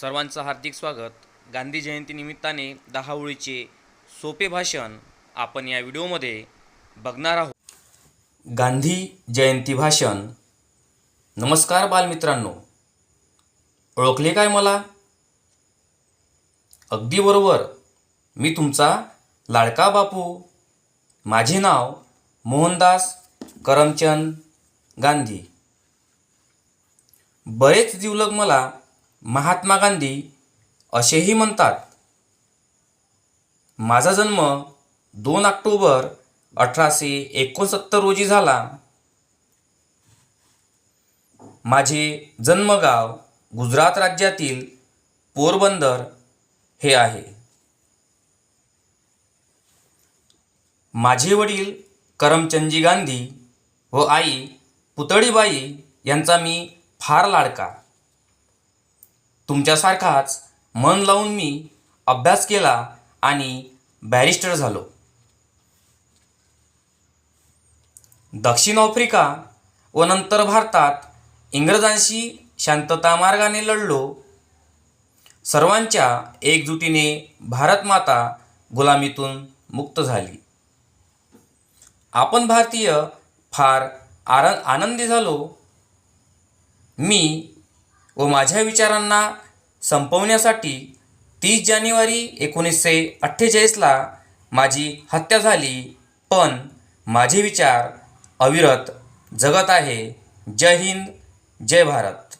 सर्वांचं हार्दिक स्वागत. गांधी जयंती निमित्ताने दहा ओळीचे सोपे भाषण आपण या व्हिडिओमध्ये बघणार आहोत. गांधी जयंती भाषण. नमस्कार बालमित्रांनो. ओळखले काय मला? अगदी बरोबर. मी तुमचा लाडका बापू. माझे नाव मोहनदास करमचंद गांधी. बरेच जिवलग मला महात्मा गांधी असेही म्हणतात माझा जन्म दोन ऑक्टोबर अठराशे एकोणसत्तर रोजी झाला. माझे जन्मगाव गुजरात राज्यातील पोरबंदर हे आहे. माझे वडील करमचंदजी गांधी व आई पुतळीबाई यांचा मी फार लाडका. तुमच्यासारखाच मन लावून मी अभ्यास केला आणि बॅरिस्टर झालो. दक्षिण आफ्रिका व नंतर भारतात इंग्रजांशी शांतता मार्गाने लढलो. सर्वांच्या एकजुटीने भारतमाता गुलामीतून मुक्त झाली. आपण भारतीय फार आर आनंदी झालो. मी व माझ्या विचारांना संपवण्यासाठी तीस जानेवारी एकोणीसशे अठ्ठेचाळीसला माझी हत्या झाली. पण माझे विचार अविरत जगत आहे. जय हिंद जय भारत.